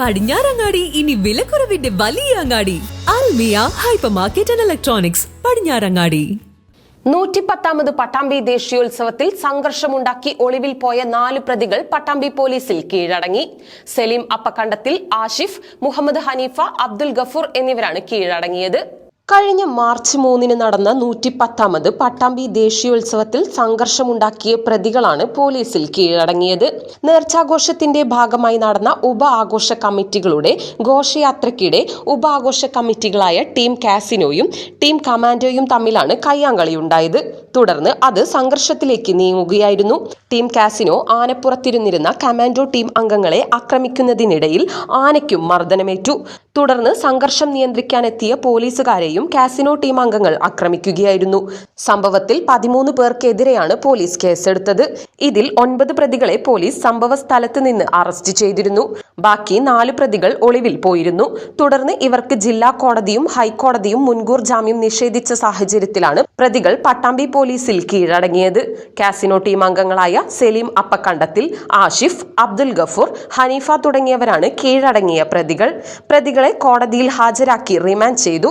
പടിഞ്ഞാറങ്ങാടി ഇനി വിലക്കുറവിന്റെ വലിയ അങ്ങാടി. Almiya hyper market and electronics Padinjarangadi. നൂറ്റിപ്പത്താമത് Pattambi ദേശീയോത്സവത്തിൽ സംഘർഷമുണ്ടാക്കി ഒളിവിൽ പോയ നാല് പ്രതികൾ പട്ടാമ്പി പോലീസിൽ കീഴടങ്ങി. സലീം അപ്പക്കണ്ടത്തിൽ ആഷിഫ് മുഹമ്മദ് ഹനീഫ അബ്ദുൽ ഗഫൂർ എന്നിവരാണ് കീഴടങ്ങിയത്. കഴിഞ്ഞ മാർച്ച് മൂന്നിന് നടന്ന നൂറ്റി പത്താമത് പട്ടാമ്പി ദേശീയോത്സവത്തിൽ സംഘർഷമുണ്ടാക്കിയ പ്രതികളാണ് പോലീസിൽ കീഴടങ്ങിയത്. നേർച്ചാഘോഷത്തിന്റെ ഭാഗമായി നടന്ന ഉപ ആഘോഷ കമ്മിറ്റികളുടെ ഘോഷയാത്രയ്ക്കിടെ ഉപ ആഘോഷ കമ്മിറ്റികളായ ടീം കാസിനോയും ടീം കമാൻഡോയും തമ്മിലാണ് കയ്യാങ്കളിയുണ്ടായത്. തുടർന്ന് അത് സംഘർഷത്തിലേക്ക് നീങ്ങുകയായിരുന്നു. ടീം കാസിനോ ആനപ്പുറത്തിരുന്നിരുന്ന കമാൻഡോ ടീം അംഗങ്ങളെ ആക്രമിക്കുന്നതിനിടയിൽ ആനയ്ക്കും മർദ്ദനമേറ്റു. തുടർന്ന് സംഘർഷം നിയന്ത്രിക്കാനെത്തിയ പോലീസുകാരെയും കാസിനോ ടീം അംഗങ്ങൾ ആക്രമിക്കുകയായിരുന്നു. സംഭവത്തിൽ പതിമൂന്ന് പേർക്കെതിരെയാണ് പോലീസ് കേസെടുത്തത്. ഇതിൽ ഒൻപത് പ്രതികളെ പോലീസ് സംഭവ സ്ഥലത്ത് നിന്ന് അറസ്റ്റ് ചെയ്തിരുന്നു. ബാക്കി നാല് പ്രതികൾ ഒളിവിൽ പോയിരുന്നു. തുടർന്ന് ഇവർക്ക് ജില്ലാ കോടതിയും ഹൈക്കോടതിയും മുൻകൂർ ജാമ്യം നിഷേധിച്ച സാഹചര്യത്തിലാണ് പ്രതികൾ പട്ടാമ്പി പോലീസിൽ കീഴടങ്ങിയത്. കാസിനോ ടീം അംഗങ്ങളായ സലീം അപ്പക്കണ്ടത്തിൽ ആഷിഫ് അബ്ദുൽ ഗഫൂർ ഹനീഫ തുടങ്ങിയവരാണ് കീഴടങ്ങിയ പ്രതികൾ. പ്രതികളെ കോടതിയിൽ ഹാജരാക്കി റിമാൻഡ് ചെയ്തു.